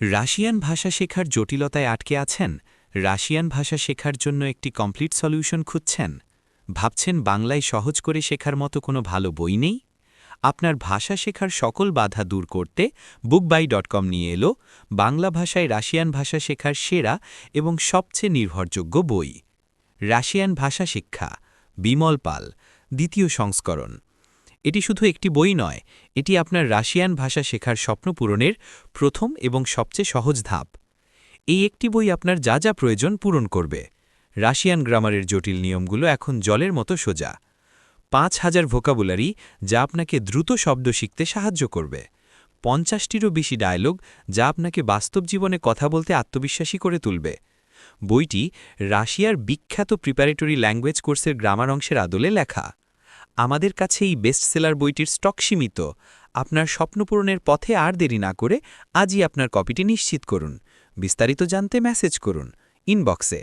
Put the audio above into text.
Russian ভাষা শেখার জটিলতায় আটকে আছেন, রাশিয়ান ভাষা শেখার জন্য একটি কমপ্লিট সলিউশন খুঁজছেন। ভাবছেন বাংলায় সহজ করে শেখার মতো কোনো ভালো বই নেই? আপনার ভাষা শেখার সকল বাধা দূর করতে বুকবাই ডট কম নিয়ে এলো বাংলা ভাষায় রাশিয়ান ভাষা শেখার সেরা এবং সবচেয়ে নির্ভরযোগ্য বই। রাশিয়ান ভাষা শিক্ষা, বিমল পাল, দ্বিতীয় সংস্করণ। এটি শুধু একটি বই নয়, এটি আপনার রাশিয়ান ভাষা শেখার স্বপ্ন পূরণের প্রথম এবং সবচেয়ে সহজ ধাপ। এই একটি বই আপনার যা যা প্রয়োজন পূরণ করবে। রাশিয়ান গ্রামারের জটিল নিয়মগুলো এখন জলের মতো সোজা। পাঁচ হাজার ভোকাবুলারি যা আপনাকে দ্রুত শব্দ শিখতে সাহায্য করবে। পঞ্চাশটিরও বেশি ডায়লগ যা আপনাকে বাস্তব জীবনে কথা বলতে আত্মবিশ্বাসী করে তুলবে। বইটি রাশিয়ার বিখ্যাত প্রিপারেটরি ল্যাঙ্গুয়েজ কোর্সের গ্রামার অংশের আদলে লেখা। আমাদের কাছে এই বেস্টসেলার বইটির স্টক সীমিত। আপনার স্বপ্নপূরণের পথে আর দেরি না করে আজই আপনার কপিটি নিশ্চিত করুন। বিস্তারিত জানতে মেসেজ করুন ইনবক্সে